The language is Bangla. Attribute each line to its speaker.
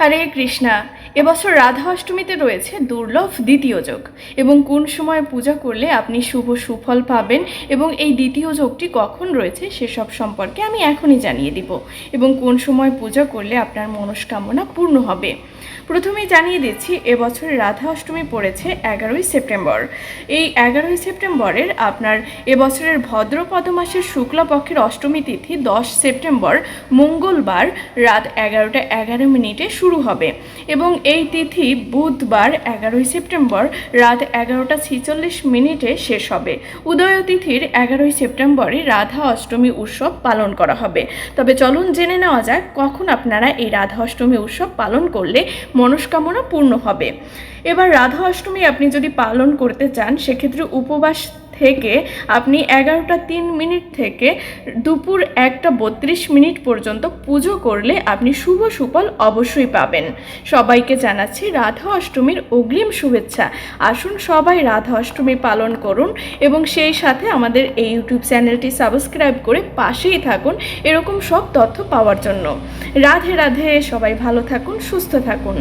Speaker 1: হরে কৃষ্ণা এবছর রাধা অষ্টমীতে রয়েছে দুর্লভ দ্বিতীয় যোগ এবং কোন সময় পূজা করলে আপনি শুভ সুফল পাবেন এবং এই দ্বিতীয় যোগটি কখন রয়েছে সেসব সম্পর্কে আমি এখনই জানিয়ে দিব এবং কোন সময় পূজা করলে আপনার মনস্কামনা পূর্ণ হবে। প্রথমেই জানিয়ে দিচ্ছি, এবছর রাধা অষ্টমী পড়েছে এগারোই সেপ্টেম্বর। এই এগারোই সেপ্টেম্বরের আপনার এবছরের ভদ্রপদ মাসের শুক্লপক্ষের অষ্টমী তিথি দশ সেপ্টেম্বর মঙ্গলবার রাত এগারোটা এগারো মিনিটে শুরু হবে এবং এই তিথি বুধবার এগারোই সেপ্টেম্বর রাত এগারোটা ছিচল্লিশ মিনিটে শেষ হবে। উদয় তিথির এগারোই সেপ্টেম্বরে রাধা অষ্টমী উৎসব পালন করা হবে। তবে চলুন জেনে নেওয়া যাক কখন আপনারা এই রাধা অষ্টমী উৎসব পালন করলে মনস্কামনা পূর্ণ হবে। এবার রাধা অষ্টমী আপনি যদি পালন করতে চান, সেক্ষেত্রে উপবাস থেকে আপনি এগারোটা তিন মিনিট থেকে দুপুর একটা বত্রিশ মিনিট পর্যন্ত পুজো করলে আপনি শুভ সুফল অবশ্যই পাবেন। সবাইকে জানাচ্ছি রাধা অষ্টমীর অগ্রিম শুভেচ্ছা। আসুন সবাই রাধা অষ্টমী পালন করুন এবং সেই সাথে আমাদের এই ইউটিউব চ্যানেলটি সাবস্ক্রাইব করে পাশেই থাকুন, এরকম সব তথ্য পাওয়ার জন্য। রাধে রাধে, সবাই ভালো থাকুন, সুস্থ থাকুন।